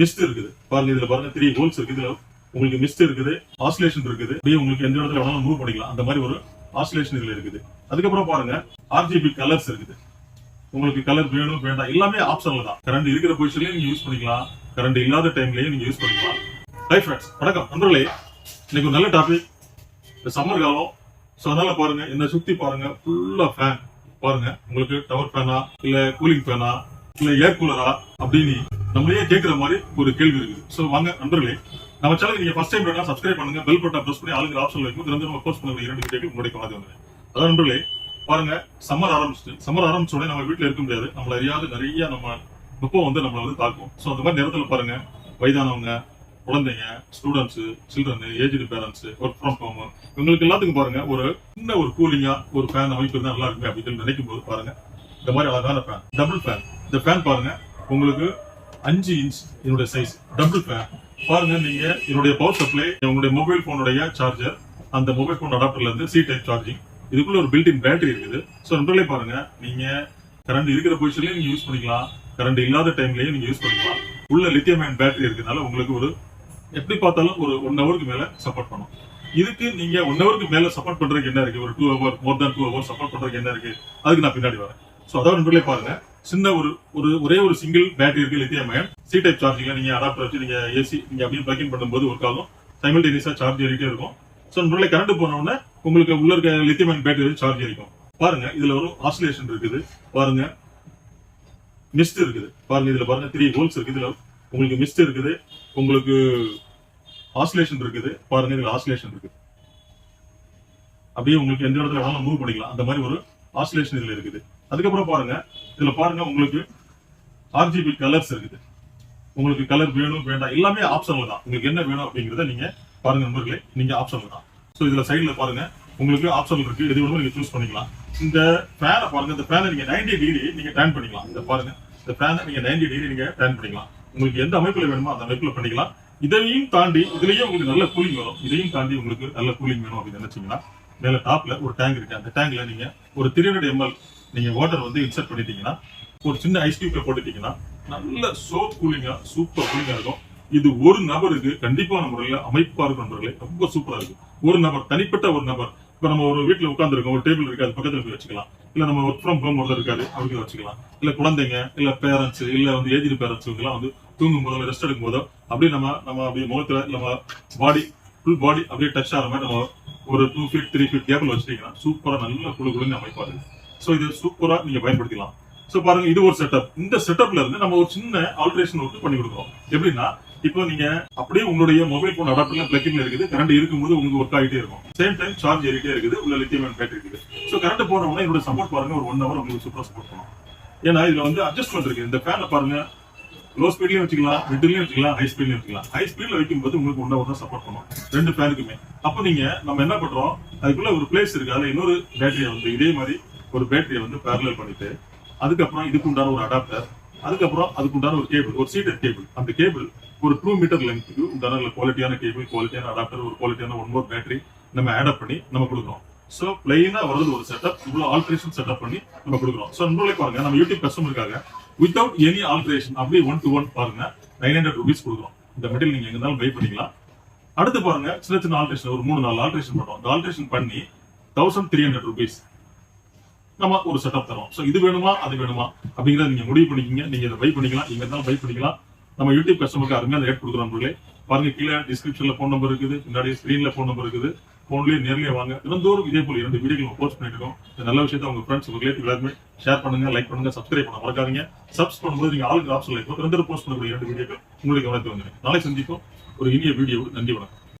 Mist இருக்குது. பாருங்க இதுல பாருங்க த்ரீ ஹோல்ஸ் இருக்குது. இதுல உங்களுக்கு மிஸ்ட் இருக்குது ஆசிலேஷன் இருக்குது. அப்படியே உங்களுக்கு எந்த இடத்துல வேணாலும் மூவ் பண்ணிக்கலாம். அந்த மாதிரி ஒரு ஆசிலேஷன் இதுல இருக்குது. அதுக்கப்புறம் பாருங்க ஆர்ஜிபி கலர்ஸ் இருக்குது. உங்களுக்கு கலர் வேணும் வேண்டாம். எல்லாமே ஆப்ஷன்ல தான். கரண்ட் இருக்கிற பொசிஷன்லயே நீங்க யூஸ் பண்ணிக்கலாம். கரண்ட் இல்லாத டைம்லயே நீங்க யூஸ் பண்ணிக்கலாம். ஹை ஃப்ரெண்ட்ஸ் வணக்கம். நண்பர்களே இன்னைக்கு ஒரு நல்ல டாபிக் இந்த சம்மர் காலம். சோ அதனால பாருங்க என்ன சுத்தி பாருங்க ஃபுல்லா ஃபேன் பாருங்க உங்களுக்கு டவர் ஃபேனா இல்ல கூலிங் ஃபேனா இல்ல ஏர் கூலரா அப்படின்னு நம்மளையே கேட்கிற மாதிரி ஒரு கேள்வி இருக்குது சோ வாங்க நண்பர்களே நம்ம சேனல் நீங்க ஃபர்ஸ்ட் டைம் வேணா சப்ஸ்கிரைப் பண்ணுங்க. பெல் பட்டன் ப்ரெஸ் பண்ணி ஆளுங்க ஆப்ஷன் வைக்கும் நிரந்தரமா போஸ்ட் பண்ண இரண்டு கேள்வி உங்களுடைய காது வந்து அதான் நண்பர்களே பாருங்க சம்மர் ஆரம்பிச்சிட்டு சம்மர் ஆரம்பிச்ச உடனே நம்ம வீட்டில் இருக்க முடியாது. நம்மள அறியாத நிறைய நம்ம வெப்பம் வந்து நம்மள வந்து தாக்கும். சோ அந்த மாதிரி நேரத்துல பாருங்க வயதானவங்க குழந்தைங்க students children aged parents work from home இவங்களுக்கு எல்லாத்துக்கும் பாருங்க ஒரு சின்ன ஒரு கூலிங்கா ஒரு ஃபேன் அமைப்பு தான் நல்லா இருக்குமே அப்படின்னு நினைக்கும் போது பாருங்க இந்த மாதிரி அழகான ஃபேன் டபுள் ஃபேன் இந்த ஃபேன் பாருங்க உங்களுக்கு அஞ்சு இன்ச் என்னுடைய சைஸ் டபுள் ஃபேன் பாருங்க நீங்க என்னுடைய பவர் சப்ளை உங்களுடைய மொபைல் போனுடைய சார்ஜர் அந்த மொபைல் போன் அடாப்டர்ல இருந்து சி டைப் சார்ஜிங் இதுக்குள்ள ஒரு பில்டிங் பேட்டரி இருக்குது. ஸோ நண்பர்களே பாருங்க நீங்க கரண்ட் இருக்கிற பொசிஷன்லயும் நீங்க யூஸ் பண்ணிக்கலாம். கரண்ட் இல்லாத டைம்லயும் நீங்க யூஸ் பண்ணிக்கலாம். உள்ள லித்தியம் அயன் பேட்டரி இருக்கிறதுனால உங்களுக்கு ஒரு எப்படி பார்த்தாலும் ஒரு ஒன் ஹவருக்கு மேல சப்போர்ட் பண்ணும் இதுக்கு நீங்க ஒன் ஹவருக்கு மேல சப்போர்ட் பண்றதுக்கு என்ன இருக்கு? ஒரு two hour more than two hour support பண்றதுக்கு என்ன இருக்கு? அதுக்கு நான் பின்னாடி வரேன். ஸோ அதாவது நண்பர்களே பாருங்க சின்ன ஒரு ஒரு ஒரே ஒரு சிங்கிள் பேட்டரி இருக்கு லித்தியம் அயன் சி டைப் சார்ஜிங்ல நீங்க அடாப்டர் வச்சு நீங்க ஏசி நீங்க அப்படியே பிளக்கிங் பண்ணும்போது ஒர்க் ஆகும். சைமல்டேனியஸா சார்ஜ் ஏறிட்டே இருக்கும். ஸோ நண்பர்களே கரண்ட் போன உடனே உங்களுக்கு உள்ள இருக்க லித்தியம் அயன் பேட்டரி வச்சு சார்ஜ் ஏறிக்கும். பாருங்க இதுல ஒரு ஆசிலேஷன் இருக்குது. பாருங்க. மிஸ்ட் இருக்குது. பாருங்க இதுல பாருங்க த்ரீ ஹோல்ஸ் இருக்கு இதுல உங்களுக்கு மிஸ்ட் இருக்குது. உங்களுக்கு ஆசிலேஷன் இருக்குது. பாருங்க இதுல ஆசிலேஷன் இருக்கு. அப்படியே உங்களுக்கு எந்த இடத்துல வேணாலும் மூவ் பண்ணிக்கலாம். அந்த மாதிரி ஒரு ஆசிலேஷன் இதுல இருக்குது. அதுக்கப்புறம் பாருங்க இதுல பாருங்க உங்களுக்கு ஆர்ஜிபி கலர்ஸ் இருக்குது. உங்களுக்கு கலர் வேணும் வேண்டாம் எல்லாமே ஆப்ஷன்ல தான். உங்களுக்கு என்ன வேணும் அப்படிங்கறத நீங்க பாருங்க நண்பர்களே நீங்க ஆப்ஷன்ல தான். சோ இதுல சைடுல பாருங்க உங்களுக்கு ஆப்ஷன் இருக்கு. எது வேணுமோ நீங்க சூஸ் பண்ணிக்கலாம். இந்த ஃபேனை பாருங்க இந்த ஃபேனை நீங்க 90 டிகிரி நீங்க டேன் பண்ணிக்கலாம். இந்த பாருங்க இந்த ஃபேனை நீங்க 90 டிகிரி நீங்க டேன் பண்ணிக்கலாம். உங்களுக்கு எந்த அமைப்புல வேணுமோ அந்த அமைப்புல பண்ணிக்கலாம். இதையும் தாண்டி இதுலயும் உங்களுக்கு நல்ல கூலிங் வரும் இதையும் தாண்டி உங்களுக்கு நல்ல கூலிங் வேணும் அப்படின்னு நினைச்சீங்கன்னா மேல டாப்ல ஒரு டேங்க் இருக்கு. அந்த டேங்க்ல நீங்க ஒரு த்ரீ ஹண்ட்ரட் எம்எல் நீங்க வாட்டர் வந்து இன்சர்ட் பண்ணிட்டீங்கன்னா ஒரு சின்ன ஐஸ் கியூப்ல போட்டுட்டீங்கன்னா நல்ல சோப் கூலிங்கா சூப்பர் கூலிங்கா இருக்கும். இது ஒரு நபருக்கு கண்டிப்பான முறையில அமைப்பா இருக்கும் நண்பர்களே ரொம்ப சூப்பரா இருக்கு ஒரு நபர் தனிப்பட்ட ஒரு நபர். இப்ப நம்ம ஒரு வீட்டுல உட்காந்துருக்கோம் ஒரு டேபிள் இருக்கு அது பக்கத்துல போய் வச்சுக்கலாம். இல்ல நம்ம ஒர்க் ஃப்ரம் ஹோம் ஒருத்தர் இருக்காரு அவருக்கு வச்சுக்கலாம். இல்ல குழந்தைங்க இல்ல பேரண்ட்ஸ் இல்ல வந்து ஏஜ்டு பேரண்ட்ஸ் எல்லாம் வந்து தூங்கும் போதோ ரெஸ்ட் எடுக்கும் போதோ அப்படியே நம்ம நம்ம அப்படியே முகத்துல நம்ம பாடி ஃபுல் பாடி அப்படியே டச் ஆகிற மாதிரி நம்ம ஒரு two feet three feet cable வச்சிட்டீங்கன்னா சூப்பரா நல்ல குழு குழுன்னு அமைப்பா இருக்கு ஸோ இது சூப்பராக நீங்கள் பயன்படுத்திக்கலாம். ஸோ பாருங்க இது ஒரு செட்டப் இந்த செட்டப்ல இருந்து நம்ம ஒரு சின்ன ஆல்ட்ரேஷன் ஒர்க் பண்ணி கொடுக்குறோம். எப்படின்னா இப்போ நீங்க அப்படியே உங்களுடைய மொபைல் போன் அடாப்டர்ல பிளக்கிங்ல இருக்குது. கரண்ட் இருக்கும்போது உங்களுக்கு ஒர்க் ஆகிட்டே இருக்கும். சேம் டைம் சார்ஜ் ஏறிட்டே இருக்குது. உள்ள லித்தியம் பேட்டரி இருக்குது. ஸோ கரண்ட் போன என்னோட சப்போர்ட் பாருங்க. ஒரு ஒன் ஹவர் உங்களுக்கு சூப்பராக சப்போர்ட் பண்ணும். ஏன்னா இதுல வந்து அட்ஜஸ்ட்மெண்ட் இருக்கு இந்த ஃபேனை பாருங்க. லோ ஸ்பீட்லயும் வச்சுக்கலாம். மிடிலையும் வச்சுக்கலாம். ஹை ஸ்பீட்லயும் வச்சுக்கலாம். ஹை ஸ்பீட்ல வைக்கும்போது உங்களுக்கு ஒன் ஹவர் தான் சப்போர்ட் பண்ணும். ரெண்டு ஃபேனுக்குமே அப்போ நீங்க நம்ம என்ன பண்றோம்? அதுக்குள்ள ஒரு பிளேஸ் இருக்கு. அதுல இன்னொரு பேட்டரியை வந்து இதே மாதிரி ஒரு பேட்டரியை வந்து பேரலல் பண்ணிட்டு அதுக்கப்புறம் இதுக்கு உண்டான ஒரு அடாப்டர் அதுக்கப்புறம் அதுக்கு உண்டான ஒரு கேபிள் ஒரு சீட்டட் கேபிள் அந்த கேபிள் ஒரு டூ மீட்டர் லென்த்துக்கு உண்டான குவாலிட்டியான கேபிள் குவாலிட்டியான அடாப்டர் ஒரு குவாலிட்டியான ஒன் மோர் பேட்டரி நம்ம ஆட் பண்ணி நம்ம கொடுக்குறோம். சோ பிளைனா வருது ஒரு செட்டப் இவ்வளவு ஆல்ட்ரேஷன் செட்டப் பண்ணி நம்ம கொடுக்குறோம். சோ நண்பர்களே பாருங்க நம்ம யூடியூப் கஸ்டமருக்காக வித்தவுட் எனி ஆல்ட்ரேஷன் அப்படி ஒன் டு ஒன் பாருங்க நைன் ஹண்ட்ரட் ருபீஸ் கொடுக்குறோம். இந்த மெட்டீரியல் நீங்க எங்க இருந்தாலும் பை பண்ணிக்கலாம். அடுத்து பாருங்க சின்ன சின்ன ஆல்ட்ரேஷன் ஒரு மூணு நாலு ஆல்ட்ரேஷன் பண்ணுவோம் அந்த ஆல்ட்ரேஷன் பண்ணி தௌசண்ட் த்ரீ ஹண்ட்ரட் ருபீஸ் நம்ம ஒரு செட்டப் தரோம். ஸோ இது வேணுமா? அது வேணுமா? அப்படிங்கறத நீங்க முடிவு பண்ணிக்கிங்க. நீங்க இதை பை பண்ணிக்கலாம். எங்க இருந்தாலும் பை பண்ணிக்கலாம். நம்ம யூடியூப் கஸ்டமருக்கு அருமையான ரேட் கொடுக்குறோம் நம்மளே பாருங்க கீழே டிஸ்கிரிப்ஷன்ல போன் நம்பர் இருக்குது. முன்னாடி ஸ்கிரீன்ல போன் நம்பர் இருக்குது. போன்லயே நேர்லயே வாங்க. தினந்தோறும் இதே போல இரண்டு வீடியோ போஸ்ட் பண்ணிட்டு இருக்கோம். இந்த நல்ல விஷயத்தை உங்க ஃப்ரெண்ட்ஸ் உங்க ரிலேட்டிவ் எல்லாருமே ஷேர் பண்ணுங்க லைக் பண்ணுங்க சப்ஸ்கிரைப் பண்ண மறக்காதீங்க. சப்ஸ் பண்ணும்போது நீங்க ஆளுக்கு ஆப்ஷன்ல இருக்கும் ரெண்டு போஸ்ட் பண்ணக்கூடிய இரண்டு வீடியோக்கள் உங்களுக்கு வளர்த்து வந்துடும் நாளை சந்திப்போம். ஒரு இனிய வீடியோ நன்றி வணக்கம்.